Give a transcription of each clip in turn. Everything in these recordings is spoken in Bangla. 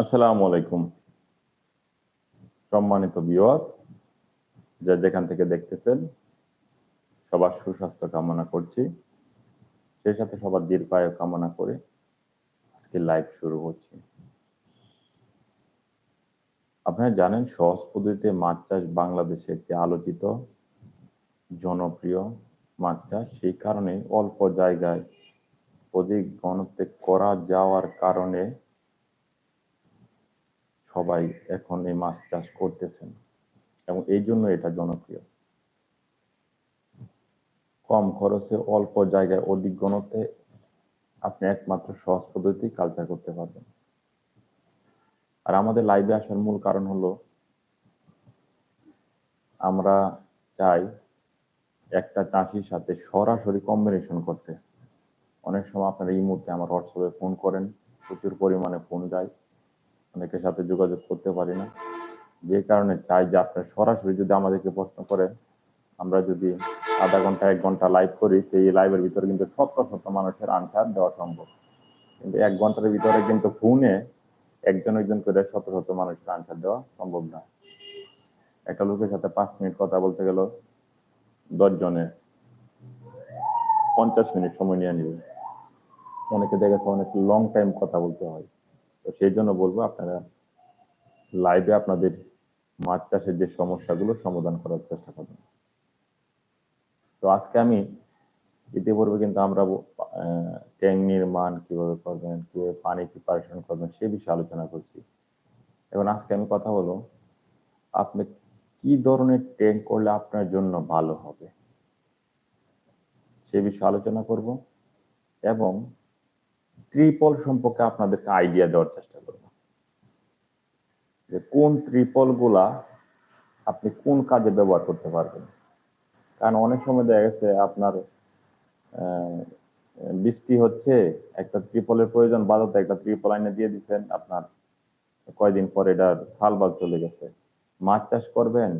আসসালামু আলাইকুম। সম্মানিত বিওয়াস যা যেখান থেকে দেখতেছেন, সবার সুস্বাস্থ্য কামনা করছি। সেই সাথে সবার দীর্ঘায়ু কামনা করে আজকে লাইভ শুরু হচ্ছে। আপনারা জানেন, সহজ পদ্ধতিতে মাছ চাষ বাংলাদেশে একটি আলোচিত, জনপ্রিয় মাছ চাষ। সেই কারণে অল্প জায়গায় অধিক ঘনত্বে করা যাওয়ার কারণে সবাই এখন এই মাছ চাষ করতেছেন এবং এই জন্য এটা জনপ্রিয়। কম খরচে অল্প জায়গায় অধিক ঘনত্বে আপনি একমাত্র সহজ পদ্ধতি কালচার করতে পারবেন। আর আমাদের লাইভে আসার মূল কারণ হলো, আমরা চাই একটা চাষির সাথে সরাসরি কম্বিনেশন করতে। অনেক সময় আপনারা এই মুহূর্তে আমার হোয়াটসঅ্যাপে ফোন করেন, প্রচুর পরিমাণে ফোন যায়। অনেকের সাথে যোগাযোগ করতে পারি না। যে কারণে চাই যে আপনার সরাসরি যদি আমাদেরকে প্রশ্ন করেন, আমরা যদি আধা ঘণ্টা, এক ঘণ্টা লাইভ করি এই লাইভের ভিতরে কিন্তু শত শত মানুষের আনসার দেওয়া সম্ভব। কিন্তু এক ঘণ্টার ভিতরে কিন্তু ফোনে একজন একজন করে শত শত মানুষের আনসার দেওয়া সম্ভব না। একটা লোকের সাথে পাঁচ মিনিট কথা বলতে গেল, দশ জনের পঞ্চাশ মিনিট সময় নিয়ে নিবে। অনেকে দেখেছে অনেক লং টাইম কথা বলতে হয়। তো সেই জন্য বলব আপনারা লাইভে আপনাদের মাছ চাষের যে সমস্যাগুলো সমাধান করার চেষ্টা করবেন। তো আজকে আমি ইতিপূর্বে কিন্তু আমরা ট্যাঙ্ক নির্মাণ কীভাবে করবেন, কীভাবে পানি প্রিপারেশন করবেন সে বিষয়ে আলোচনা করছি। এখন আজকে আমি কথা বলব, আপনি কি ধরনের ট্যাঙ্ক করলে আপনার জন্য ভালো হবে? সে বিষয়ে আলোচনা করব এবং ত্রিপল সম্পর্কে আপনাদেরকে আইডিয়া দেওয়ার চেষ্টা করব। যে কোন ত্রিপলগুলা আপনি কোন কাজে ব্যবহার করতে পারবেন? কারণ অনেক সময় দেখা গেছে আপনার বৃষ্টি হচ্ছে, একটা ত্রিপলের প্রয়োজন বাজাতে একটা ত্রিপল আইনে দিয়ে দিচ্ছেন আপনার কয়দিন পর এটার সালবাল চলে গেছে। মাছ চাষ করবেন,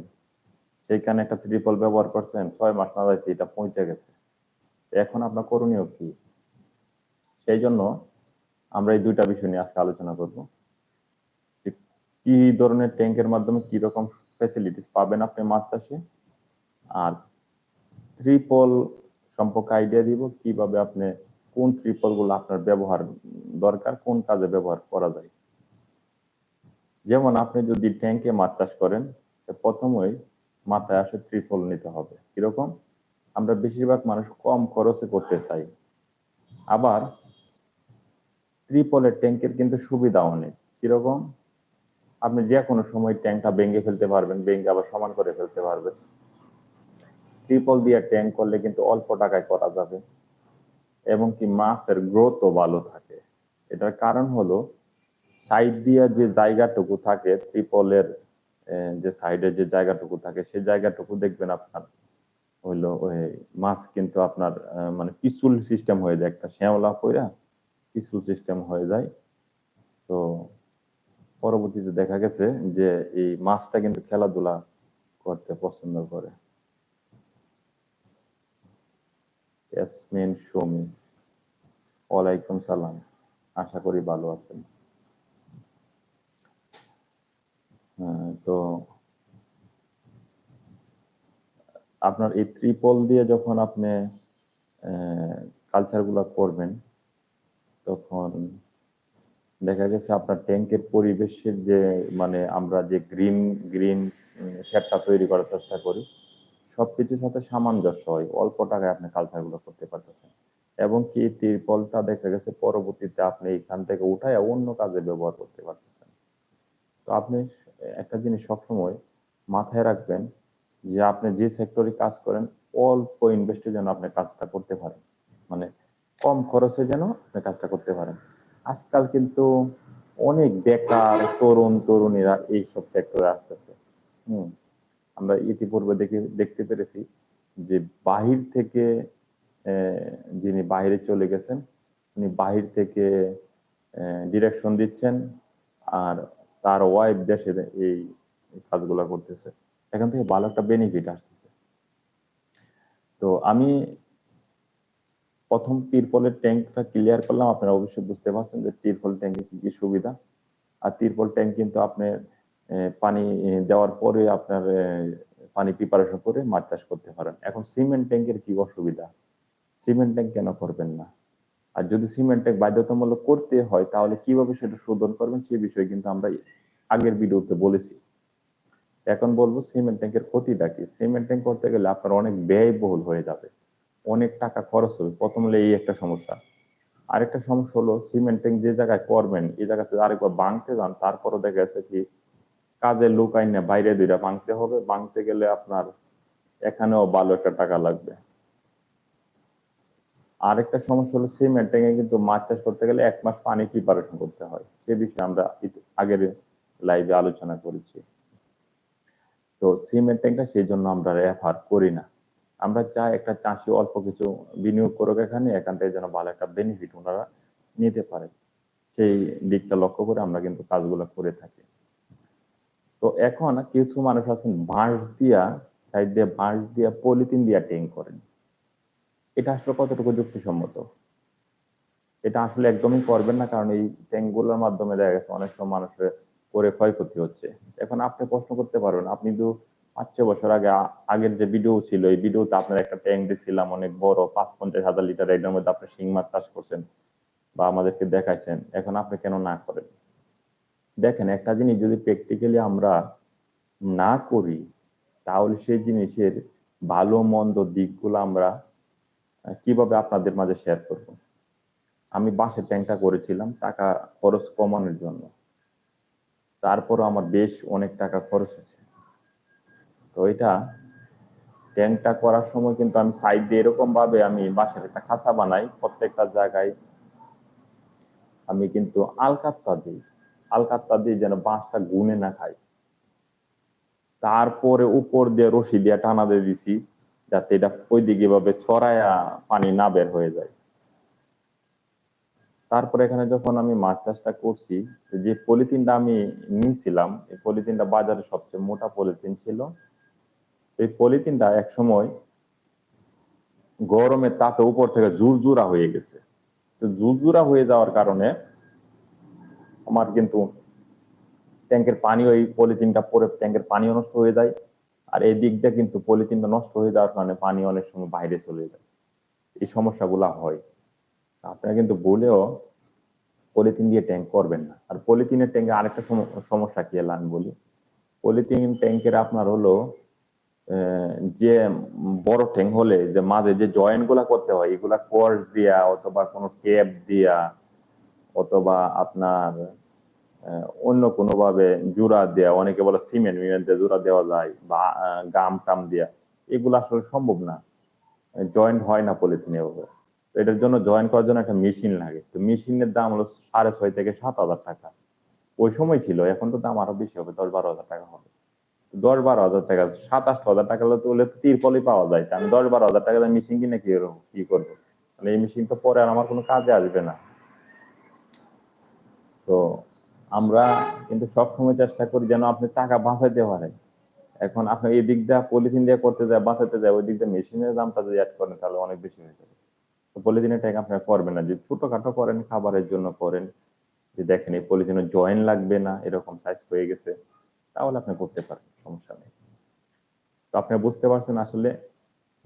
সেইখানে একটা ত্রিপল ব্যবহার করছেন, ছয় মাস না যাইতে এটা পৌঁছে গেছে। এখন আপনার করণীয় কি? সেই জন্য আমরা এই দুইটা বিষয় নিয়ে আজকে আলোচনা করব। কি ধরনের ট্যাঙ্কের মাধ্যমে কি রকম ফ্যাসিলিটিস পাবেন আপনি মাছ চাষে? আর ত্রিপল সম্পর্কে আইডিয়া দিব, কীভাবে আপনি কোন ত্রিপলগুলো আপনার ব্যবহার দরকার, কোন কাজে ব্যবহার করা যায়। যেমন আপনি যদি ট্যাঙ্কে মাছ চাষ করেন প্রথমে মাথায় আসে ত্রিপল নিতে হবে। কীরকম? আমরা বেশিরভাগ মানুষ কম খরচে করতে চাই। আবার ত্রিপলের ট্যাঙ্কের কিন্তু সুবিধা অনেক কীরকম? আপনি যে কোনো সময় ট্যাঙ্কটা ভেঙে ফেলতে পারবেন, ভেঙে আবার সমান করে ফেলতে পারবেন। ট্রিপল দিয়ে ট্যাঙ্ক করলে কিন্তু অল্প টাকায় করা যাবে। এবং কি মাছের গ্রোথও ভালো থাকে। এটার কারণ হলো, সাইড দিয়ে যে জায়গাটুকু থাকে, ত্রিপলের যে সাইডে যে জায়গাটুকু থাকে, সেই জায়গাটুকু দেখবেন আপনার হইল মাছ কিন্তু আপনার মানে পিসুল সিস্টেম হয়ে যায়, একটা শ্যাওলা কইরা পিসুল সিস্টেম হয়ে যায়। তো পরবর্তীতে দেখা গেছে যে এই মাছটা কিন্তু খেলাধুলা করতে পছন্দ করে। সুমি, ওয়ালাইকুম সালাম। আশা করি ভালো আছেন। তো আপনার এই ত্রিপল দিয়ে যখন আপনি কালচারগুলা করবেন তখন দেখা গেছে আপনার ট্যাঙ্কের পরিবেশের যে মানে আমরা যে গ্রিন গ্রিন শেডটা তৈরি করার চেষ্টা করি, সবকিছুর সাথে সামঞ্জস্য হয়, অল্প টাকায় আপনি কালচারগুলো করতে পারতেছেন। এবং কি ত্রিপলটা দেখা গেছে পরবর্তীতে আপনি এখান থেকে উঠায় অন্য কাজে ব্যবহার করতে পারতেছেন। তো আপনি একটা জিনিস সবসময় মাথায় রাখবেন যে আপনি যে সেক্টরে কাজ করেন, অল্প ইনভেস্টে যেন আপনি কাজটা করতে পারেন। মানে কম খরচে যেন আপনি কাজটা করতে পারেন। আজকাল কিন্তু অনেক বেকার, তরুণ, তরুণীরা এই সব সেক্টরে আসতেছে। হম, আমরা ইতিপূর্বে দেখে, দেখতে পেরেছি যে বাহির থেকে যিনি বাহিরে চলে গেছেন, উনি বাহির থেকে ডিরেকশন দিচ্ছেন আর তার ওয়াইফ দেশে এই কাজগুলো করতেছে। এখান থেকে ভালো একটা বেনিফিট আসতেছে। তো আমি প্রথম তিরপলের ট্যাঙ্কটা ক্লিয়ার করলাম, আপনারা অবশ্যই বুঝতে পারছেন যে তিরপল ট্যাঙ্কে কি কি সুবিধা। আর তিরপল ট্যাঙ্ক কিন্তু আপনি পানি দেওয়ার পরে আপনার পানি প্রিপারেশন করে মাছ চাষ করতে পারেন। এখন সিমেন্ট ট্যাঙ্কের কি অসুবিধা? সিমেন্ট ট্যাঙ্ক কেন করবেন না? আর যদি সিমেন্ট ট্যাঙ্ক বাধ্যতামূলক করতে হয়, তাহলে কীভাবে সেটা শোধন করবেন সেই বিষয়ে কিন্তু আমরা আগের ভিডিওতে বলেছি। এখন বলব সিমেন্ট ট্যাঙ্কের ক্ষতিটা কি? সিমেন্ট ট্যাঙ্ক করতে গেলে আপনার অনেক ব্যয়বহুল হয়ে যাবে। অনেক টাকা খরচ হবে। প্রথম হলে এই একটা সমস্যা। আরেকটা সমস্যা হলো সিমেন্ট যে জায়গায় করবেন, এই জায়গাতে আরেকবার বাংতে যান, তারপরও দেখা যাচ্ছে কি কাজের লোক আইনে বাইরে দুইটা বাংতে হবে। বাংতে গেলে আপনার এখানেও ভালো একটা টাকা লাগবে। আরেকটা সমস্যা হলো সিমেন্ট ট্যাঙ্কে কিন্তু মাছ চাষ করতে গেলে এক মাস পানি প্রিপারেশন করতে হয়। সে বিষয়ে আমরা আগের লাইভে আলোচনা করেছি। তো সিমেন্ট ট্যাঙ্কটা সেই জন্য আমরা রেফার করি না। আমরা চাই একটা চাষি অল্প কিছু বিনিয়োগ করুক এখানে, এখান থেকে যেন ভালো একটা বেনিফিট ওনারা নিতে পারে। সেই দিকটা লক্ষ্য করে আমরা কিন্তু কাজগুলো করে থাকি। তো এখন কিছু মানুষ আছেন, বাঁশ দিয়া সাইড দিয়ে বাঁশ দিয়া পলিথিন দিয়া ট্যাঙ্ক করেন। এটা আসলে কতটুকু যুক্তিসম্মত? এটা আসলে একদমই করবেন না, কারণ এই ট্যাঙ্কগুলোর মাধ্যমে দেখা গেছে অনেক সময় মানুষের করে ক্ষয়ক্ষতি হচ্ছে। এখন আপনি প্রশ্ন করতে পারবেন, আপনি তো পাঁচ ছয় বছর আগে, আগের যে ভিডিও ছিল, এই ভিডিওতে আপনার একটা ট্যাঙ্ক দিয়েছিলাম অনেক বড়, পাঁচ পঞ্চাশ হাজার লিটার এটার মধ্যে আপনি শিং মাছ চাষ করছেন বা আমাদেরকে দেখাইছেন। এখন আপনি কেন না করেন? দেখেন, একটা জিনিস যদি প্র্যাকটিক্যালি আমরা না করি, তাহলে সেই জিনিসের ভালো মন্দ দিকগুলো আমরা কীভাবে আপনাদের মাঝে শেয়ার করব? আমি বাসের ট্যাঙ্কটা করেছিলাম, টাকা খরচ কমানোর জন্য। তারপরও আমার বেশ অনেক টাকা খরচ হয়েছে। তো এটা ট্যাঙ্কটা করার সময় কিন্তু আমি সাইড দিয়ে এরকম ভাবে আমি বাসার একটা খাঁচা বানাই। প্রত্যেকটা জায়গায় আমি কিন্তু আলকাত্তা দিই। আলকাত্তা দিই যেন বাঁশটা গুনে না খায়। তারপরে উপর দিয়ে রশি দিয়ে টানা দিয়ে দিছি, যাতে এটা ওই দিকে ভাবে ছড়ায়া পানি না বের হয়ে যায়। তারপরে এখানে যখন আমি মাছ চাষটা করছি, যে পলিথিনটা আমি নিয়েছিলাম এই পলিথিনটা বাজারে সবচেয়ে মোটা পলিথিন ছিল। এই পলিথিনটা এক সময় গরমের তাপে উপর থেকে জুরজুরা হয়ে গেছে। তো জুরজুরা হয়ে যাওয়ার কারণে আমার কিন্তু ট্যাঙ্কের পানি ওই পলিথিনটা পরে ট্যাঙ্কের পানিও নষ্ট হয়ে যায়। আর এই দিক দিয়ে কিন্তু পলিথিনটা নষ্ট হয়ে যাওয়ার কারণে পানি অনেক সময় বাইরে চলে যায়। এই সমস্যাগুলা হয়। আপনারা কিন্তু বলেও পলিথিন দিয়ে ট্যাঙ্ক করবেন না। আর পলিথিনের ট্যাঙ্কে আরেকটা সম- সমস্যা কি হলো আমি বলি? পলিথিন ট্যাঙ্কের আপনার হলো যে বড় ট্যাঙ্ক হলে, যে মাঝে যে জয়েন্টগুলা করতে হয়, এগুলা কোর্স দিয়া অথবা কোনো টেপ দিয়া অথবা আপনার অন্য কোনো ভাবে জোড়া দেয়া, অনেকে বলে সিমেন্ট মিমেন্ট দিয়ে জোড়া দেওয়া যায় বা গাম টাম দিয়া, এগুলো আসলে সম্ভব না। জয়েন্ট হয় না পলিথিন এভাবে। এটার জন্য জয়েন করার জন্য একটা মেশিন লাগে। তো মেশিনের দাম হলো সাড়ে ছয় থেকে সাত হাজার টাকা। ওই সময় ছিল, এখন তো দাম আরও বেশি হবে, দশ বারো হাজার টাকা হবে। দশ বারো হাজার টাকা সাত আট হাজার টাকা হলে তো তিরপলই পাওয়া যায়। আমি দশ বারো হাজার টাকা মেশিন কিনে কি কি করব? মানে এই মেশিন তো পরে আর আমার কোনো কাজে আসবে না। তো আমরা কিন্তু সবসময় চেষ্টা করি যেন আপনি টাকা বাঁচাইতে পারেন। এখন আপনি এই দিক দিয়ে পলিথিন দিয়ে করতে যায় বাঁচাতে যায়, ওই দিক দিয়ে মেশিনের দামটা যদি অ্যাড করেন তাহলে অনেক বেশি হয়ে যাবে। তো পলিথিনের ট্যাঙ্ক আপনারা করবেন না। যে ছোটখাটো করেন, খাবারের জন্য করেন, যে দেখেন এই পলিথিনের জয়েন লাগবে না, এরকম সাইজ হয়ে গেছে। তাহলে আপনি করতে পারেন সমস্যা নেই। তো আপনি বুঝতে পারছেন আসলে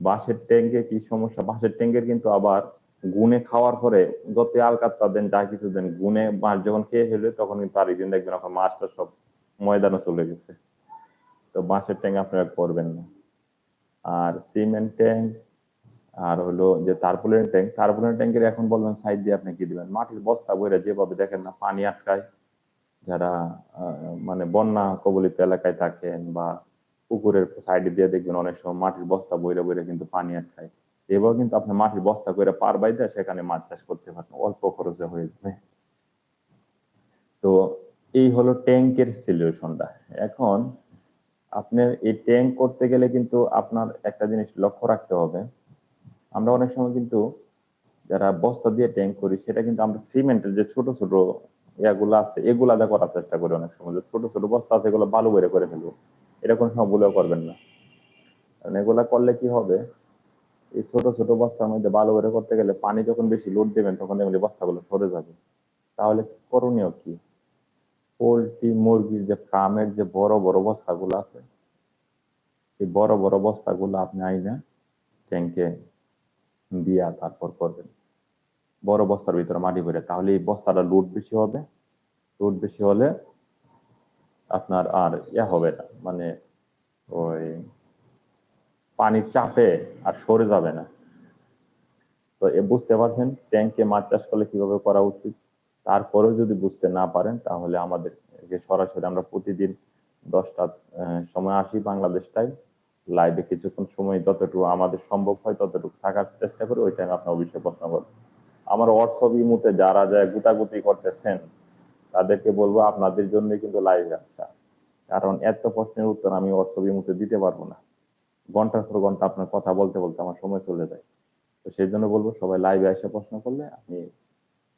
বাঁশের ট্যাঙ্কে কি সমস্যা? বাঁশের ট্যাঙ্কের কিন্তু আবার গুনে খাওয়ার পরে যত আলকাত্তা দেন, যা কিছু দেন, গুনে মাছ যখন খেয়ে ফেলবে, তখন কিন্তু আরেকদিন দেখবেন আপনার মাছটা সব ময়দানে চলে গেছে। তো বাঁশের ট্যাঙ্ক আপনারা করবেন না। আর সিমেন্ট ট্যাঙ্ক আর হলো যে তারপুলের ট্যাঙ্ক তারপুলের ট্যাঙ্কের এখন বলবেন সাইড দিয়ে আপনি কি দিবেন? মাটির বস্তা বইরা যেভাবে দেখেন না, পানি আটকায়। যারা মানে বন্যা কবলিত এলাকায় থাকেন বা পুকুরের সাইডে দিয়ে দেখবেন অনেক সময় মাটির বস্তা বইরা বইরা কিন্তু পানি আটকায়। এবার কিন্তু আপনি মাটির বস্তা করে পার বাইতে সেখানে মাছ চাষ করতে পারেন অল্প খরচে হয়ে যাবে। তো এই হলো ট্যাঙ্কের সলিউশনটা এখন আপনার এই ট্যাঙ্ক করতে গেলে কিন্তু আপনার একটা জিনিস লক্ষ্য রাখতে হবে। আমরা অনেক সময় কিন্তু যারা বস্তা দিয়ে ট্যাঙ্ক করি, সেটা কিন্তু আমরা সিমেন্টের যে ছোট ছোট ইয়াগুলো আছে, এগুলা দিয়ে করার চেষ্টা করি অনেক সময়। ছোট ছোট বস্তা আছে, এগুলো বালু বেড়ে করে ফেলব। সময় ভুলেও করবেন না। কারণ এগুলা করলে কি হবে? এই ছোট ছোট বস্তার মধ্যে বালু বেড়ে করতে গেলে পানি যখন বেশি লোড দেবেন, তখন দেখবেন বস্তাগুলো সরে যাবে। তাহলে করণীয় কি? পোলট্রি, মুরগির যে ফার্মের যে বড় বড় বস্তাগুলো আছে, এই বড় বড় বস্তাগুলো আপনি আইনা ট্যাঙ্কে দিয়া তারপর করবেন। বড় বস্তার ভিতরে মাটি ভরে তাহলে এই বস্তাটা লোড বেশি হবে। লোড বেশি হলে আপনার আর ইয়া হবে না মানে ওই পানির চাপে আর সরে যাবে না। তো এ বুঝতে পারছেন ট্যাঙ্কে মাছ চাষ করলে কীভাবে করা উচিত? তারপরেও যদি বুঝতে না পারেন, তাহলে আমাদের সরাসরি আমরা প্রতিদিন দশটা সময় আসি বাংলাদেশ টাইম লাইভে কিছুক্ষণ সময় যতটুকু আমাদের সম্ভব হয়, ততটুকু থাকার চেষ্টা করি, ওই টাইমে আপনার অবশ্যই প্রশ্ন করবেন আমার হোয়াটসঅ্যাপ ইমুতে যারা যায় গুতাগুতি করতেছেন, তাদেরকে বলব আপনাদের জন্য কিন্তু লাইভে আসা কারণ এত প্রশ্নের উত্তর আমি হোয়াটসঅ্যাপ ইমুতে দিতে পারব না। ঘণ্টার পর ঘণ্টা আপনার কথা বলতে বলতে আমার সময় চলে যায়। তো সেই জন্য বলব, সবাই লাইভে এসে প্রশ্ন করলে আপনি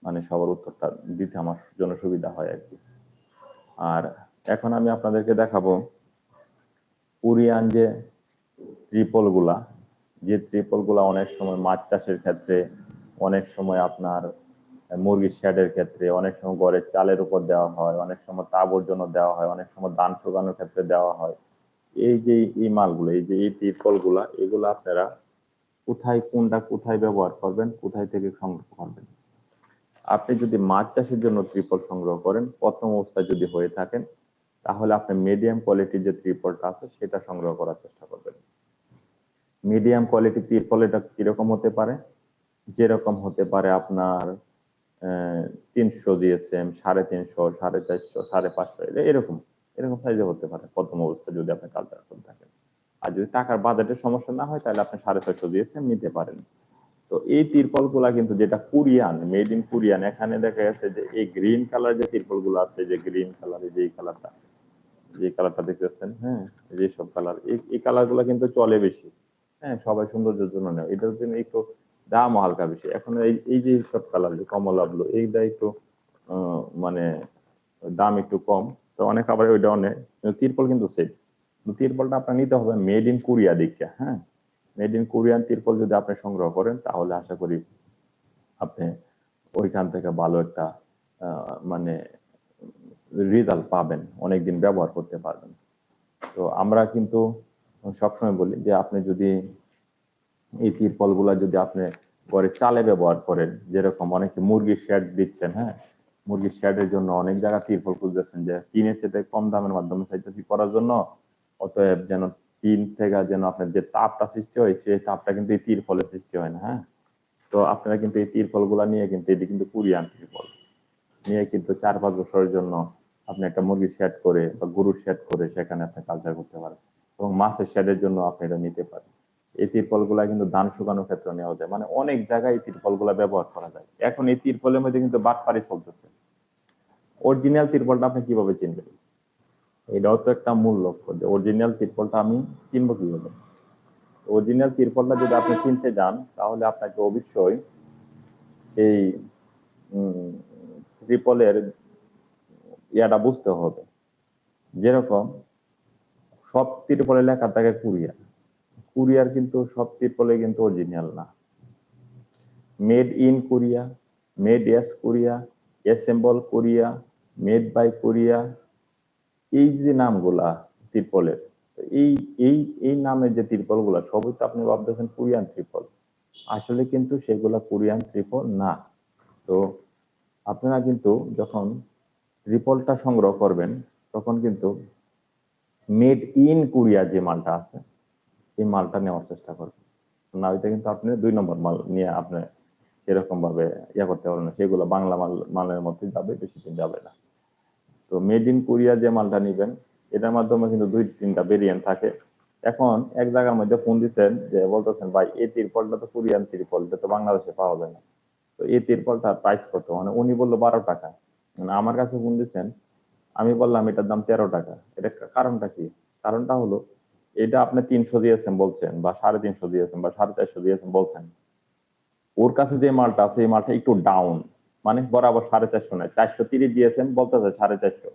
মানে সবার উত্তরটা দিতে আমার জন্য সুবিধা হয় আর কি। আর এখন আমি আপনাদেরকে দেখাবো কোরিয়ান যে ট্রিপলগুলা, যে ট্রিপলগুলা অনেক সময় মাছ চাষের ক্ষেত্রে অনেক সময় আপনার মুরগির শেডের ক্ষেত্রে, অনেক সময় ঘরের চালের উপর দেওয়া হয়, অনেক সময় তাবর জন্য দেওয়া হয়, অনেক সময় ধান শুকানোর ক্ষেত্রে দেওয়া হয়। এই যে এই মালগুলো, এই যে এই ট্রিপলগুলা এগুলো আপনারা কোথায়, কোনটা কোথায় ব্যবহার করবেন, কোথায় থেকে সংগ্রহ করবেন? আপনি যদি মাছ চাষের জন্য ত্রিপল সংগ্রহ করেন, প্রথম অবস্থায় যদি হয়ে থাকেন, তাহলে আপনি মিডিয়াম কোয়ালিটির যে ত্রিপলটা আছে, সেটা সংগ্রহ করার চেষ্টা করবেন। মিডিয়াম কোয়ালিটি ট্রিপল এটা কীরকম হতে পারে? যেরকম হতে পারে আপনার তিনশো জিএসএম সাড়ে তিনশো, সাড়ে চারশো, সাড়ে পাঁচশো এরকম এরকম সাইজে হতে পারে প্রথম অবস্থায় যদি আপনি কালচার করে থাকেন। আর যদি টাকার বাজেটের সমস্যা না হয়, তাহলে আপনি সাড়ে ছয়শো জিএসএম নিতে পারেন। তো এই তিরপলগুলা কিন্তু যেটা কুরিয়ান মেড ইন কুরিয়ান, এখানে দেখা গেছে যে এই গ্রিন কালার যে তিরপলগুলো আছে, যে গ্রিন কালার যে কালারটা যে কালারটা দেখতেছেন হ্যাঁ যে সব কালার এই কালারগুলা কিন্তু চলে বেশি। হ্যাঁ সবাই সৌন্দর্যের জন্য নেয়। এটার জন্য একটু দাম হালকা বেশি। এখন এই এই যে সব কালার যে কমলা ব্লু এইটা একটু মানে দাম একটু কম। তো অনেক আবার ওইটাও নেয় তিরপল কিন্তু সেম তিরপলটা আপনার নিতে হবে মেড ইন কোরিয়া দিকটা হ্যাঁ? মেড ইন কোরিয়ান তিরপল যদি আপনি সংগ্রহ করেন, তাহলে আশা করি আপনি ওইখান থেকে ভালো একটা মানে রেজাল্ট পাবেন। অনেকদিন ব্যবহার করতে পারবেন। তো আমরা কিন্তু সবসময় বলি যে আপনি যদি এই তিরপলগুলা যদি আপনি ঘরে চালে ব্যবহার করেন, যেরকম অনেকে মুরগির শেড দিচ্ছেন হ্যাঁ? মুরগির শেডের জন্য অনেক জায়গা তিরপল খুঁজতেছেন যে টিনের চেয়ে কম দামের মাধ্যমে চাইতেছি করার জন্য, অতএব যেন টিন থেকে যেন আপনার যে তাপটা সৃষ্টি হয়, সেই তাপটা কিন্তু এই তিরফলের সৃষ্টি হয় না হ্যাঁ? তো আপনারা কিন্তু এই তিরফলগুলা নিয়ে কিন্তু এটি কিন্তু কুরিয়ান তিরফল নিয়ে কিন্তু চার পাঁচ বছরের জন্য আপনি একটা মুরগি শেড করে বা গরুর শেড করে সেখানে আপনি কালচার করতে পারেন এবং মাছের শেডের জন্য আপনি এটা নিতে পারেন। এই তিরফলগুলা কিন্তু ধান শুকানোর ক্ষেত্রে নেওয়া যায়। মানে অনেক জায়গায় এই তিরফলগুলা ব্যবহার করা যায়। এখন এই তিরফলের মধ্যে কিন্তু বাটপারি চলতেছে। অরিজিনাল তিরপলটা আপনি কীভাবে চিনবেন? এটাও তো একটা মূল লক্ষ্য যে অরিজিনাল তিরপলটা আমি চিনব কীভাবে? অরিজিনাল তিরপলটা যদি আপনি চিনতে যান, তাহলে আপনাকে অবশ্যই এই ত্রিপলের ইয়াটা বুঝতে হবে। যেরকম সব তিরপলে লেখা থাকে কুরিয়ার কুরিয়ার কিন্তু সব তিরপলে কিন্তু অরিজিনাল না। Made in Korea made S Korea assemble Korea made by Korea এই যে নামগুলা ত্রিপলের এই এই এই নামের যে ত্রিপলগুলা, সবই তো আপনি ভাবতেছেন কোরিয়ান ত্রিপল আসলে কিন্তু সেগুলা কোরিয়ান ত্রিপল না। তো আপনারা কিন্তু যখন ত্রিপলটা সংগ্রহ করবেন, তখন কিন্তু মেড ইন কোরিয়া যে মালটা আছে এই মালটা নেওয়ার চেষ্টা করবেন না ওইটা কিন্তু আপনি দুই নম্বর মাল নিয়ে আপনি সেরকম ভাবে ইয়া করতে পারবেন না। সেগুলো বাংলা মাল, মালের মধ্যে যাবে, বেশি দিন যাবে না। তো মেড ইন কোরিয়া যে মালটা নিবেন, এটার মাধ্যমে কিন্তু দুই, তিনটা ভেরিয়েন্ট থাকে। এখন এক জায়গার মধ্যে ফোন দিচ্ছেন যে, বলতেছেন, ভাই, এই তিরপলটা তো কোরিয়ান তিরপল, এটা তো বাংলাদেশে পাওয়া যায় না। তো এই তিরপলটার প্রাইস কত? মানে উনি বলল বারো টাকা। মানে আমার কাছে ফোন দিচ্ছেন আমি বললাম, এটার দাম তেরো টাকা। এটা কারণটা কি? কারণটা হলো এটা আপনি তিনশো দিয়েছেন বলছেন, বা সাড়ে তিনশো দিয়েছেন, বা সাড়ে চারশো দিয়েছেন বলছেন। ওর কাছে যে মালটা আছে, এই মালটা একটু ডাউন মানে বরাবর সাড়ে চারশো নয়, চারশো তিরিশ দিয়েছেন, বলতেছে সাড়ে চারশো।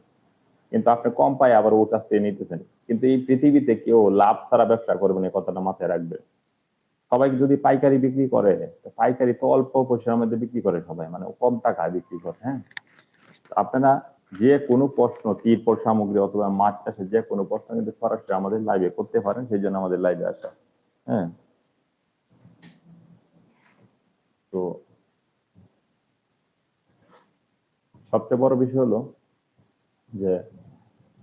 কিন্তু আপনি কম পাই আবার ওর কাছ থেকে নিতেছেন। কিন্তু এই পৃথিবীতে কেউ লাভ ছাড়া ব্যবসা করবেন এই কথাটা মাথায় রাখবে। সবাই যদি পাইকারি বিক্রি করে পাইকারি তো অল্প পয়সার মধ্যে বিক্রি করে সবাই মানে কম টাকায় বিক্রি করে হ্যাঁ? আপনারা যে কোনো প্রশ্ন, তীরপল সামগ্রী অথবা মাছ চাষের যে কোনো প্রশ্ন কিন্তু সরাসরি আমাদের লাইভে করতে পারেন, সেই জন্য আমাদের লাইভে আসা। হ্যাঁ? তো সবচেয়ে বড় বিষয় হলো যে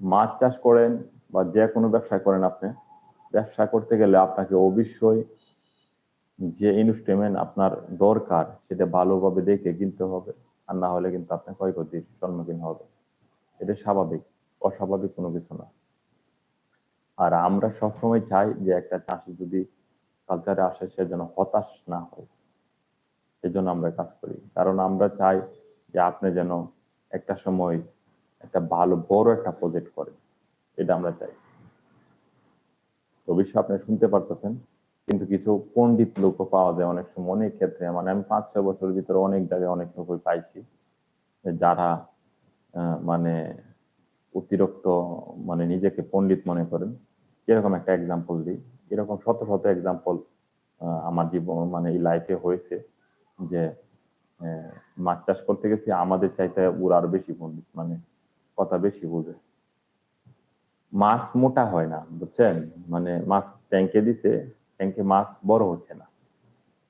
মাছ চাষ করেন বা যে কোনো ব্যবসা করেন আপনি, ব্যবসা করতে গেলে আপনাকে অবশ্যই যে ইনস্ট্রুমেন্ট আপনার দরকার সেটা ভালোভাবে দেখে কিনতে হবে, আর না হলে কিন্তু আপনি ক্ষয়ক্ষতির সম্মুখীন হবে এটা স্বাভাবিক, অস্বাভাবিক কোনো কিছু না। আর আমরা সবসময় চাই যে একটা চাষি যদি কালচারে আসে, সে যেন হতাশ না হয়। সেজন্য আমরা কাজ করি। কারণ আমরা চাই যে আপনি যেন একটা সময় একটা ভালো, বড় একটা প্রজেক্ট করেন। এটা আমরা চাই। অবশ্যই আপনি শুনতে পারতেছেন, কিন্তু কিছু পণ্ডিত লোকও পাওয়া যায় অনেক সময়। অনেক ক্ষেত্রে মানে আমি পাঁচ ছয় বছরের ভিতরে অনেক জায়গায় অনেক লোকই পাইছি, যারা মানে অতিরিক্ত মানে নিজেকে পণ্ডিত মনে করেন। এরকম একটা এক্সাম্পল দিই। এরকম শত শত এক্সাম্পল আমার জীবন মানে এই লাইফে হয়েছে যে মাছ চাষ করতে গেছি, আমাদের চাইতে ওরা আরও বেশি পণ্ডিত মানে কথা বেশি বুঝে। মাছ মোটা হয় না, বুঝছেন? মানে মাছ ট্যাঙ্কে দিছে ট্যাঙ্কে মাছ বড় হচ্ছে না।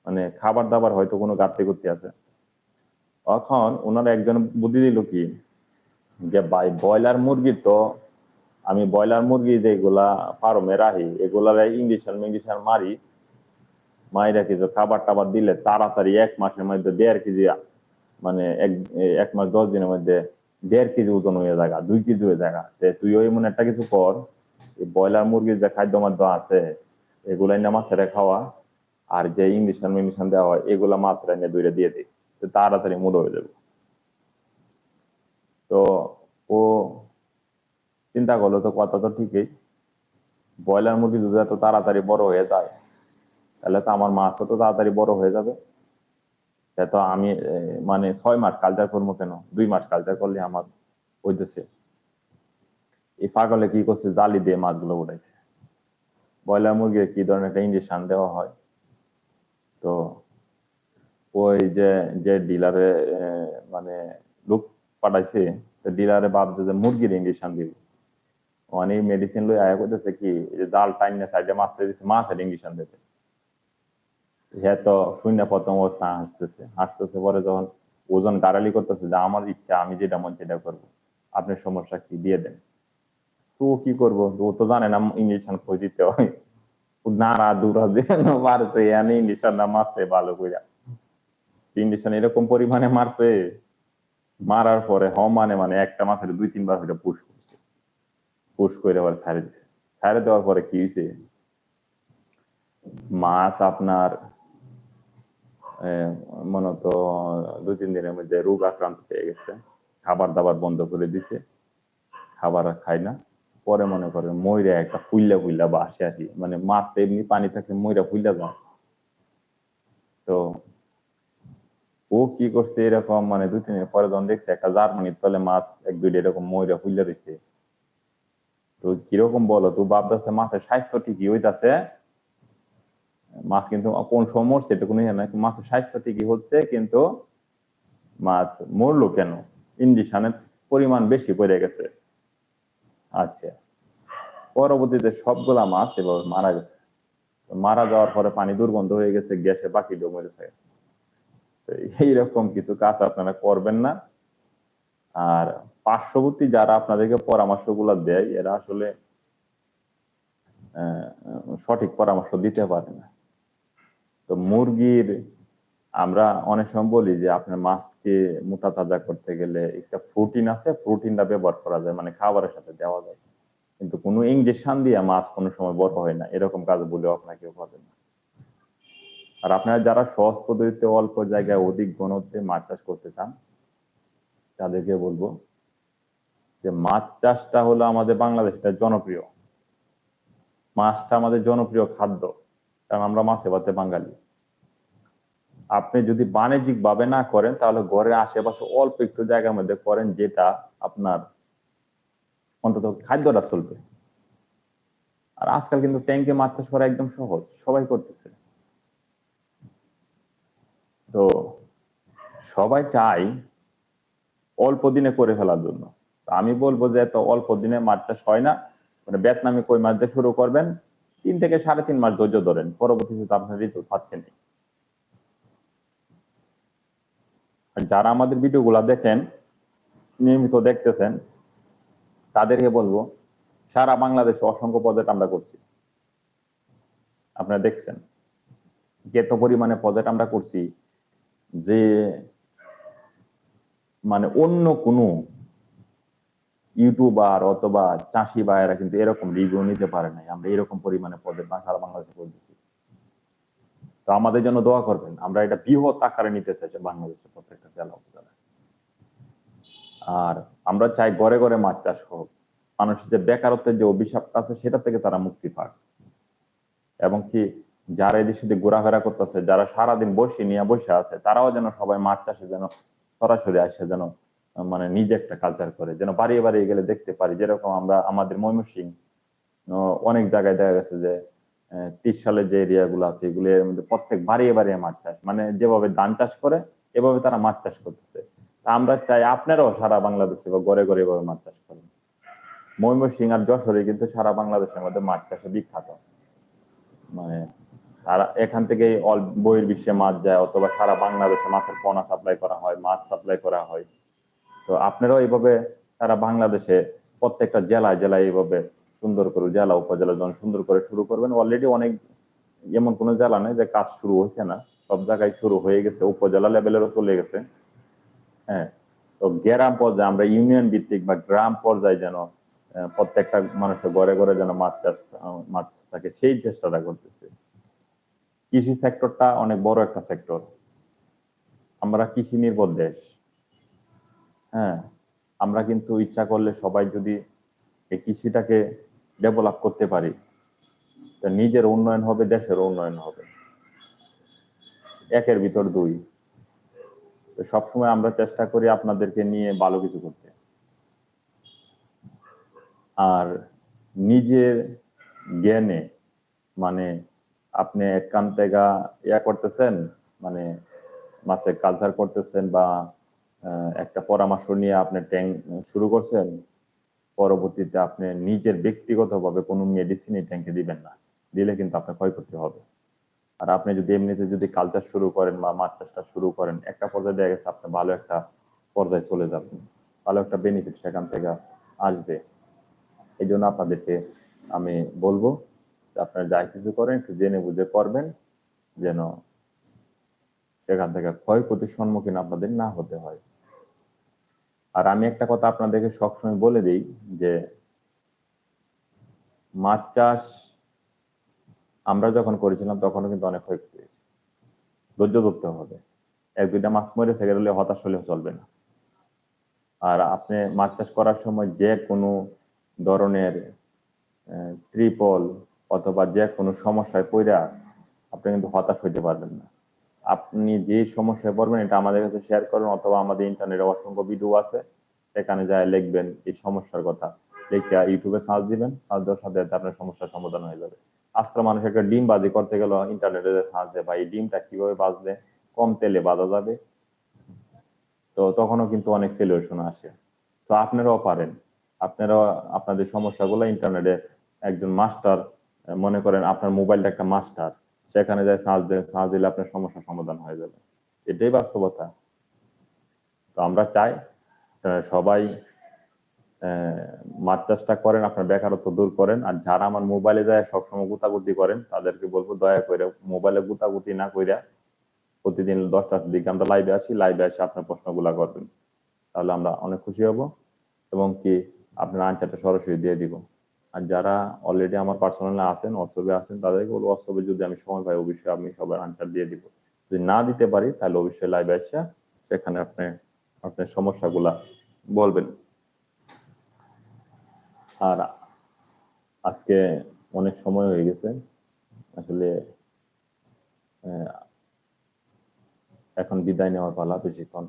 মানে খাবার দাবার হয়তো কোনো ঘাটতি করতে আছে। তখন ওনারা একজন বুদ্ধি দিল কি যে ভাই, ব্রয়লার মুরগির তো আমি ব্রয়লার মুরগি যেগুলা ফার্মে রাখি, এগুলার ইঞ্জেকশন মিঞ্জেকশন মারি, মাইরা কিছু খাবার টাবার দিলে তাড়াতাড়ি এক মাসের মধ্যে দেড় কেজি মানে এক এক মাস দশ দিনের মধ্যে দেড় কেজি ওজন হয়ে জায়গা দুই কেজি হয়ে জায়গা তুই ওই মনে একটা কিছু কর ব্রয়লার মুরগির যে খাদ্য মাদ্য আছে, এগুলাই না মাছের খাওয়া, আর যে ইঞ্জেকশন মিঞ্জেকশন দেওয়া হয়, এগুলা মাছের এনে দুইটা দিয়ে দিই তাড়াতাড়ি মুড়ো হয়ে যাবে। তো ও চিন্তা করল, তো কথা তো ঠিকই। ব্রয়লার মুরগি যদি এত তাড়াতাড়ি বড় হয়ে যায়, তাহলে তো আমার মাছও তো তাড়াতাড়ি বড় হয়ে যাবে। তো আমি মানে ছয় মাস কালচার করব কেন? দুই মাস কালচার করলে আমার হইতেছে। এই পাগলে কি করছে? জালি দিয়ে মাছগুলো উঠাইছে। ব্রয়লার মুরগির কি ধরনের একটা ইঞ্জেকশন দেওয়া হয়? তো ওই যে যে ডিলারে মানে লোক পাঠাইছে ডিলারে ভাবছে যে মুরগির ইঞ্জেকশন দিব। অনেক মেডিসিন লই আয়া করতেছে কি যে জাল টাইনে সাইডে মাছ দিচ্ছে মাছের ইঞ্জেকশন দেবে হ্যাঁ তো শূন্য প্রথম অবস্থা হাসতেছে। হাসতেছে পরে যখন ওজন গাড়ালি করতেছে যে আমার ইচ্ছা, আমি যেটা মন সেটা করব। আপনার সমস্যা কি? দিয়ে দেন। তো কি করব? ও তো জানে না ইঞ্জেকশন কই দিতে হয়। নাড়া দুরা দিয়ে মারছে, এনে ইঞ্জেকশন না মারছে ভালো কইরা। ইঞ্জেকশন এরকম পরিমাণে মারছে। মারার পরে হ মানে মানে একটা মাছের দুই তিনবার হইটা পুশ করছে। পুশ করে আবার ছাড়ে দিছে। ছাড়ে দেওয়ার পরে কি হয়েছে মাছ আপনার আহ, মূলত দুই তিন দিনের মধ্যে রোগ আক্রান্ত হয়ে গেছে। খাবার দাবার বন্ধ করে দিছে। খাবার খায় না। পরে মনে করেন ময়রা একটা ফুইল্লা ফুইল্লা বা আসে মানে মাছ তো এমনি পানি থাকে ময়রা ফুইল্লা যায়। তো ও কি করছে এরকম মানে দুই তিন দিন পরে যখন দেখছে একটা জার্মানির তলে মাছ এক দুইটা এরকম ময়রা ফুইল্লা রয়েছে তো কীরকম বলো, তো ভাবতেছে মাছের স্বাস্থ্য ঠিকই হইতাছে। মাছ কিন্তু কোন সময় মরছে এটা কোনো ইয়ে না মাছের স্বাস্থ্য ঠিকই হচ্ছে, কিন্তু মাছ মরলো কেন? ইঞ্জেকশনের পরিমাণ বেশি পড়ে গেছে। আচ্ছা পরবর্তীতে সবগুলা মাছ এভাবে মারা গেছে। মারা যাওয়ার পরে পানি দুর্গন্ধ হয়ে গেছে গ্যাসে বাকি মরেছে তো এইরকম কিছু কাজ আপনারা করবেন না। আর পার্শ্ববর্তী যারা আপনাদেরকে পরামর্শগুলো দেয়, এরা আসলে সঠিক পরামর্শ দিতে পারে না। তো মুরগির, আমরা অনেক সময় বলি যে, আপনার মাছকে মোটা তাজা করতে গেলে একটা প্রোটিন আছে, প্রোটিনটা ব্যবহার করা যায় মানে খাবারের সাথে দেওয়া যায়। কিন্তু কোনো ইঞ্জেকশন দিয়ে মাছ কোনো সময় বড় হয় না, এরকম কাজ বলেও আপনাকে পাবেন না। আর আপনারা যারা সহজ পদ্ধতিতে অল্প জায়গায় অধিক ঘনত্বে মাছ চাষ করতে চান, তাদেরকে বলব যে মাছ চাষটা হলো আমাদের বাংলাদেশটা জনপ্রিয়। মাছটা আমাদের জনপ্রিয় খাদ্য, কারণ আমরা মাছে ভাতে বাঙালি। আপনি যদি বাণিজ্যিক ভাবে না করেন, তাহলে ঘরের আশেপাশে অল্প একটু জায়গার মধ্যে করেন যেটা আপনার অন্তত খাদ্যটা চলবে। আর আজকাল কিন্তু ট্যাঙ্কে মাছ চাষ করা একদম সহজ, সবাই করতেছে। তো সবাই চাই অল্প দিনে করে ফেলার জন্য। আমি বলব যে এত অল্প দিনে মাছ চাষ হয় না। মানে ভিয়েতনামে কই মাছ দিয়ে শুরু করবেন, তিন থেকে সাড়ে তিন মাস ধৈর্য ধরেন, পরবর্তীতে আপনার রেজাল্ট পাচ্ছেন যারা আমাদের ভিডিওগুলো দেখেন, নিয়মিত দেখতেছেন, তাদেরকে বলব, সারা বাংলাদেশে অসংখ্য প্রজেক্ট আমরা করছি। আপনারা দেখছেন এত পরিমাণে প্রজেক্ট আমরা করছি যে মানে অন্য কোনো ইউটিউবার অথবা চাষি ভাইয়েরা কিন্তু এরকম রিভিউ নিতে পারে নাই। আমরা এরকম পরিমাণে প্রজেক্ট সারা বাংলাদেশে করতেছি তো আমাদের জন্য দোয়া করবেন। আমরা এটা বৃহৎ আকারে নিতে চাইছি বাংলাদেশের প্রত্যেকটা জেলা উপজেলায়। আর আমরা চাই ঘরে ঘরে মাছ চাষ হোক। মানুষের যে বেকারত্বের যে অভিশাপটা আছে, সেটা থেকে তারা মুক্তি পাক। এবং কি যারা এদিক সেদিক ঘোরাফেরা করতেছে, যারা সারাদিন বসে নিয়ে বসে আছে, তারাও যেন সবাই মাছ চাষে যেন সরাসরি আসে, যেন মানে নিজে একটা কালচার করে, যেন বাড়িয়ে বাড়িয়ে গেলে দেখতে পারি। যেরকম আমরা, আমাদের ময়মনসিং অনেক জায়গায় দেখা গেছে যে ত্রিশ সালের যে এরিয়া গুলো আছে এগুলোর মধ্যে প্রত্যেক বাড়িয়ে বাড়িয়ে মাছ চাষ মানে যেভাবে ধান চাষ করে, এভাবে তারা মাছ চাষ করতেছে। তা আমরা চাই আপনারাও সারা বাংলাদেশে বা ঘরে ঘরে এভাবে মাছ চাষ করেন। ময়মনসিং আর যশোরে কিন্তু সারা বাংলাদেশের মধ্যে মাছ চাষে বিখ্যাত। তারা এখান থেকে অল বইয়ের বিশ্বে মাছ যায়, অথবা সারা বাংলাদেশে মাছের পোনা সাপ্লাই করা হয়, মাছ সাপ্লাই করা হয়। তো আপনারাও এইভাবে সারা বাংলাদেশে প্রত্যেকটা জেলায় জেলায় এইভাবে সুন্দর করে জেলা, উপজেলা যখন সুন্দর করে শুরু করবেন অলরেডি অনেক এমন কোনো জেলা নেই যে কাজ শুরু হয়েছে না, সব জায়গায় শুরু হয়ে গেছে, উপজেলা লেভেলেরও চলে গেছে। হ্যাঁ তো গ্রাম পর্যায়ে আমরা ইউনিয়ন ভিত্তিক বা গ্রাম পর্যায়ে যেন প্রত্যেকটা মানুষের ঘরে ঘরে যেন মাছ চাষ, মাছ থাকে, সেই চেষ্টাটা করতেছে। কৃষি সেক্টরটা অনেক বড় একটা সেক্টর। আমরা কৃষি নির্ভর দেশ। হ্যাঁ আমরা কিন্তু ইচ্ছা করলে সবাই যদি এই কৃষিটাকে ডেভেলপ করতে পারি, তা নিজের উন্নয়ন হবে দেশের উন্নয়ন হবে। একের ভিতর দুই। সবসময় আমরা চেষ্টা করি আপনাদেরকে নিয়ে ভালো কিছু করতে। আর নিজের জ্ঞানে মানে আপনি একান থেকে ইয়া করতেছেন মানে মাছের কালচার করতেছেন বা একটা পরামর্শ নিয়ে আপনি ট্যাঙ্ক শুরু করছেন, পরবর্তীতে আপনি নিজের ব্যক্তিগতভাবে কোনো মেডিসিন এই ট্যাঙ্কে দিবেন না। দিলে কিন্তু আপনার ক্ষয়ক্ষতি হবে। আর আপনি যদি এমনিতে যদি কালচার শুরু করেন বা মাছ চাষটা শুরু করেন, একটা পর্যায়ে দেখা গেছে আপনি ভালো একটা পর্যায়ে চলে যাবেন। ভালো একটা বেনিফিট সেখান থেকে আসবে। এই জন্য আপনাদেরকে আমি বলব আপনারা যাই কিছু করেন, একটু জেনে বুঝে করবেন যেন সেখান থেকে ক্ষয়ক্ষতির সম্মুখীন আপনাদের না হতে হয়। আর আমি একটা কথা আপনাদেরকে সবসময় বলে দিই যে, মাছ চাষ আমরা যখন করেছিলাম তখনও কিন্তু অনেক ক্ষয়ক্ষতি হয়েছে। ধৈর্য ধরতে হবে। এক দুইটা মাছ মরে হলে হতাশ হলেও চলবে না। আর আপনি মাছ চাষ করার সময় যে কোনো ধরনের ট্রিপল অথবা যে কোনো সমস্যায় পড়া আপনি কিন্তু হতাশ হইতে পারবেন না। আপনি যে সমস্যায় পড়বেন এটা আমাদের কাছে শেয়ার করুন অথবা আমাদের ইন্টারনেটে অসংখ্য ভিডিও আছে, সেখানে যায় লিখবেন এই সমস্যার কথা। লিখে ইউটিউবে সার্চ দিবেন সার্চ দেওয়ার সাথে সাথে আপনার সমস্যার সমাধান হয়ে যাবে। আজকাল মানুষ একটা ডিম বাজি করতে গেল ইন্টারনেটে সার্চ দেয় বা এই ডিমটা কীভাবে বাজলে কম তেলে বাজা যাবে? তো তখনও কিন্তু অনেক সলিউশন আসে। তো আপনারাও পারেন। আপনারাও আপনাদের সমস্যাগুলো ইন্টারনেটে একজন মাস্টার মনে করেন আপনার মোবাইলটা একটা মাস্টার, সেখানে যায় সার্চ দেন সার্চ দিলে আপনার সমস্যার সমাধান হয়ে যাবে। এটাই বাস্তবতা। তো আমরা চাই সবাই মাছ চাষটা করেন, আপনার বেকারত্ব দূর করেন, আর যারা আমার মোবাইলে যায়, সবসময় গুতাগুতি করেন, তাদেরকে বলব দয়া করে মোবাইলে গুতাগুতি না কইরা প্রতিদিন দশটার দিকে আমরা লাইভে আসি লাইভে এসে আপনার প্রশ্নগুলা করবেন। তাহলে আমরা অনেক খুশি হব এবং কি আপনার আনসারটা সরাসরি দিয়ে দিব। আর যারা অলরেডি আমার পার্সোনালে আছেন হোয়াটসঅ্যাপে আছেন, তাদেরকে বলব হোয়াটসঅ্যাপে যদি আমি সময় পাই, অবশ্যই আমি সবার আনসার দিয়ে দিব। যদি না দিতে পারি, তাহলে অবশ্যই লাইভে আসা সেখানে আপনি আপনার সমস্যাগুলা বলবেন। আর আজকে অনেক সময় হয়ে গেছে। আসলে এখন বিদায় নেওয়ার পালা বেশিক্ষণ।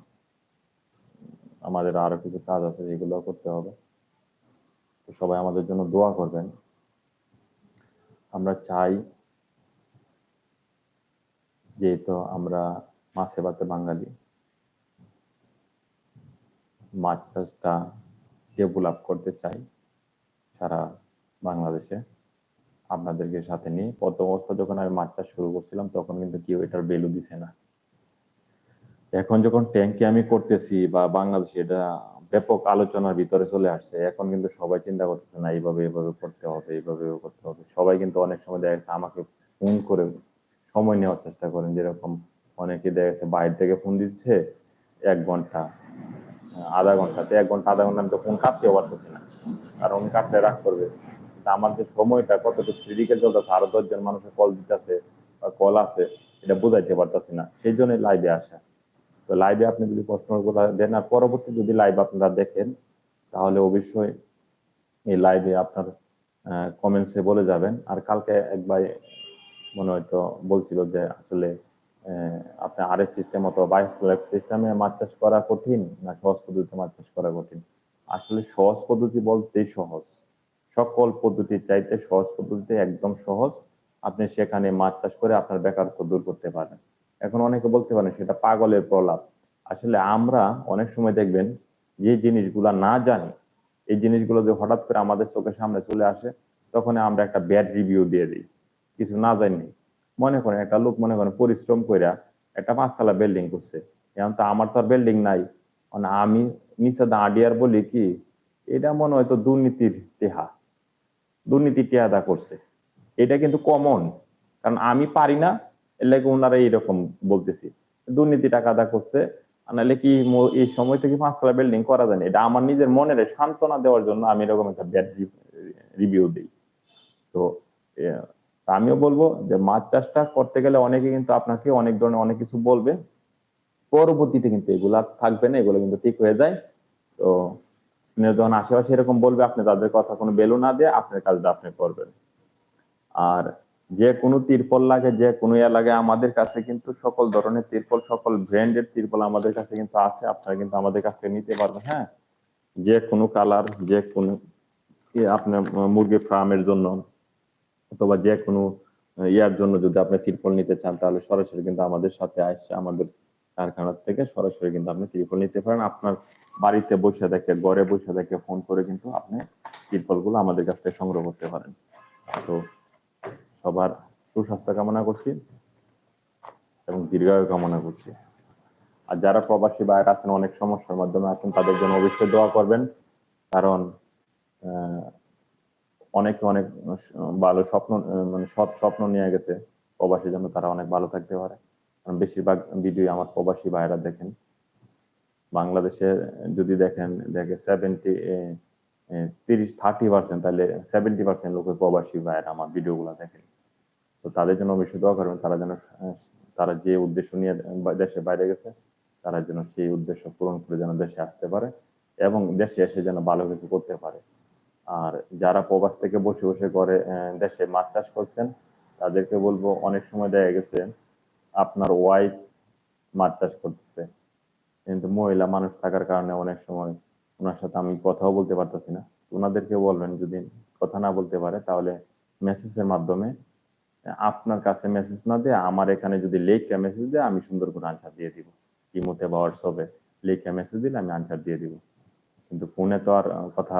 আমাদের আরও কিছু কাজ আছে, যেগুলো করতে হবে। সবাই আমাদের জন্য দোয়া করবেন। আমরা চাই যেহেতু আমরা মাছে ভাতে বাঙালি মাছ চাষটা ডেভেলপ করতে চাই সারা বাংলাদেশে। আপনাদেরকে সাথে নিয়ে প্রথম অবস্থা যখন আমি মাছ চাষ শুরু করছিলাম, তখন কিন্তু কেউ এটার ভ্যালু দিছে না। এখন যখন ট্যাঙ্কি আমি করতেছি বা বাংলাদেশে এটা ব্যাপক আলোচনার ভিতরে চলে আসছে। এখন কিন্তু সবাই চিন্তা করতেছে না, এইভাবে এভাবে করতে হবে, এইভাবে করতে হবে। সবাই কিন্তু অনেক সময় দেখা যাচ্ছে আমাকে ফোন করে সময় নেওয়ার চেষ্টা করেন। যেরকম অনেকে দেখা যাচ্ছে বাইরে থেকে ফোন দিচ্ছে এক ঘণ্টা, আধা ঘন্টাতে এক ঘণ্টা, আধা ঘণ্টা আমি তো ফোন কাটতেও পারতেছি না। কারণ কাটলে রাগ করবে। আমার যে সময়টা কতটুকু ক্রিটিক্যাল চলতেছে, আরও দশজন মানুষের কল দিতেছে বা কল আছে, এটা বোঝাইতে পারতেছি না। সেই জন্য লাইভে আসা। তো লাইভে আপনি যদি প্রশ্নগুলো দেন আর পরবর্তী যদি লাইভ আপনারা দেখেন, তাহলে অবশ্যই এই লাইভে আপনার কমেন্টসে বলে যাবেন। আর কালকে একবার মনে হয়তো বলছিল যে আসলে আপনি আরেক সিস্টেম অথবা বায়োফ্লেক সিস্টেমে মাছ চাষ করা কঠিন না সহজ পদ্ধতিতে মাছ চাষ করা কঠিন? আসলে সহজ পদ্ধতি বলতেই সহজ। সকল পদ্ধতির চাইতে সহজ পদ্ধতিতে একদম সহজ। আপনি সেখানে মাছ চাষ করে আপনার বেকারত্ব দূর করতে পারেন। এখন অনেকে বলতে পারেন সেটা পাগলের প্রলাপ। আসলে আমরা অনেক সময় দেখবেন যে জিনিসগুলা না জানি, এই জিনিসগুলো যে হঠাৎ করে আমাদের চোখের সামনে চলে আসে তখন আমরা একটা ব্যাড রিভিউ দিয়ে দিই। কিছু না জানি মনে করেন একটা লোক মনে করেন পরিশ্রম কইরা একটা পাঁচতলা বিল্ডিং করছে। এখন তো আমার তো আর বিল্ডিং নাই। মানে আমি নিচে দাঁড়িয়ার বলি কি, এটা মনে হয় তো দুর্নীতির টেহা। দুর্নীতির টেহাদা করছে। এটা কিন্তু কমন কারণ আমি পারি না এর লাগে ওনারা এইরকম বলতেছি। দুর্নীতি টাকা আদা করছে নাহলে কি এই সময় থেকে পাঁচতলা বিল্ডিং করা যায় এটা আমার নিজের মনের সান্ত্বনা দেওয়ার জন্য আমি এরকম একটা ব্যাড রিভিউ দিই। তো আমিও বলব যে মাছ চাষটা করতে গেলে অনেকে কিন্তু আপনাকে অনেক ধরনের অনেক কিছু বলবে। পরবর্তীতে কিন্তু এগুলা থাকবে না, এগুলো কিন্তু ঠিক হয়ে যায়। তো যখন আশেপাশে এরকম বলবে, আপনি তাদের কথা কোনো বেলু না দিয়ে আপনার কাজটা আপনি করবেন। আর যে কোনো তিরপল লাগে, যে কোনো ইয়া লাগে, আমাদের কাছে কিন্তু সকল ধরনের তিরপল, সকল ব্র্যান্ডের তিরপল আমাদের কাছে কিন্তু আছে, আপনারা কিন্তু আমাদের কাছ থেকে নিতে পারবেন হ্যাঁ? যে কোনো কালার, যে কোনো আপনার মুরগি ফার্মের জন্য অথবা যে কোনো ইয়ার জন্য যদি আপনি তিরপল নিতে চান, তাহলে সরাসরি কিন্তু আমাদের সাথে আসছে আমাদের কারখানার থেকে সরাসরি কিন্তু আপনি তিরপল নিতে পারেন। আপনার বাড়িতে বসে দেখে ঘরে বসে দেখে ফোন করে কিন্তু আপনি তিরপলগুলো আমাদের কাছ থেকে সংগ্রহ করতে পারেন। তো সবার সুস্বাস্থ্য কামনা করছি এবং দীর্ঘায়ু কামনা করছি। আর যারা প্রবাসী বাইরে আছেন, অনেক সমস্যার মাধ্যমে আছেন, তাদের জন্য অবশ্যই দোয়া করবেন। কারণ অনেকে অনেক ভালো স্বপ্ন মানে সৎ স্বপ্ন নিয়ে গেছে প্রবাসীর জন্য, তারা অনেক ভালো থাকতে পারে। কারণ বেশিরভাগ ভিডিও আমার প্রবাসী ভাইরা দেখেন। বাংলাদেশে যদি দেখেন, দেখে সেভেন্টি তিরিশ থার্টি পার্সেন্ট তাহলে সেভেন্টি পার্সেন্ট লোকের প্রবাসী ভাইয়েরা আমার ভিডিওগুলো দেখেন। তো তাদের জন্য অবশ্যই দোয়া করবেন, তারা যেন তারা যে উদ্দেশ্য নিয়ে দেশে বাইরে গেছে, তারা যেন সেই উদ্দেশ্য পূরণ করে যেন দেশে আসতে পারে এবং দেশে এসে যেন ভালো কিছু করতে পারে। আর যারা প্রবাস থেকে বসে বসে করে দেশে মাছ চাষ করছেন, তাদেরকে বলব অনেক সময় দেখা গেছে, আপনার ওয়াইফ মাছ চাষ করতেছে, কিন্তু মহিলা মানুষ থাকার কারণে অনেক সময় ওনার সাথে আমি কথাও বলতে পারতেছি না। ওনাদেরকে বলবেন, যদি কথা না বলতে পারে, তাহলে মেসেজের মাধ্যমে আপনার কাছে মেসেজ না দিয়ে আমার এখানে যদি লেখা মেসেজ দেয়, আমি সুন্দর করে আনসার দিয়ে দিব। ইমোতে বা হোয়াটসঅ্যাপে লেখা মেসেজ দিলে আমি আনসার দিয়ে দিব। কিন্তু ফোনে তো আর কথা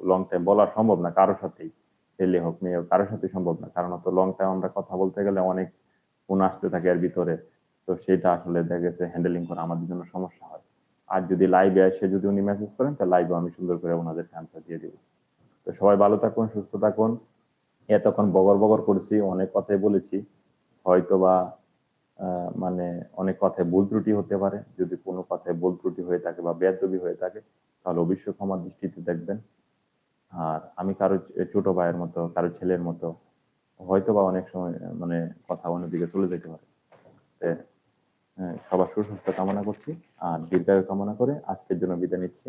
লং টাইম বলা সম্ভব না কারোর সাথেই। ছেলে হোক মেয়ে হোক কারোর সাথে সম্ভব না। কারণ তো লং টাইম আমরা কথা বলতে গেলে অনেক ফোন আসতে থাকে এর ভিতরে। তো সেটা আসলে দেখা গেছে হ্যান্ডেলিং করা আমাদের জন্য সমস্যা হয়। আর যদি লাইভে এসে যদি উনি মেসেজ করেন, তাহলে লাইভে আমি সুন্দর করে ওনাদেরকে আনসার দিয়ে দিব। তো সবাই ভালো থাকুন, সুস্থ থাকুন। এতক্ষণ বগর বগর করেছি, অনেক কথাই বলেছি। হয়তো বা মানে অনেক কথায় ভুল ত্রুটি হতে পারে। যদি কোনো কথায় ভুল ত্রুটি হয়ে থাকে বা বেদবি হয়ে থাকে, তাহলে অবশ্যই ক্ষমা দৃষ্টিতে দেখবেন। আর আমি কারও ছোট ভাইয়ের মতো, কারও ছেলের মতো হয়তো বা অনেক সময় মানে কথা অন্যদিকে চলে যেতে পারে। সবার সুস্বাস্থ্য কামনা করছি, আর দীর্ঘায়ু কামনা করে আজকের জন্য বিদায় নিচ্ছি।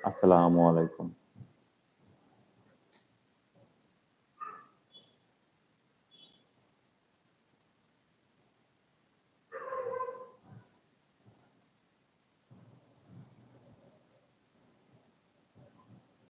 আসসালামু আলাইকুম।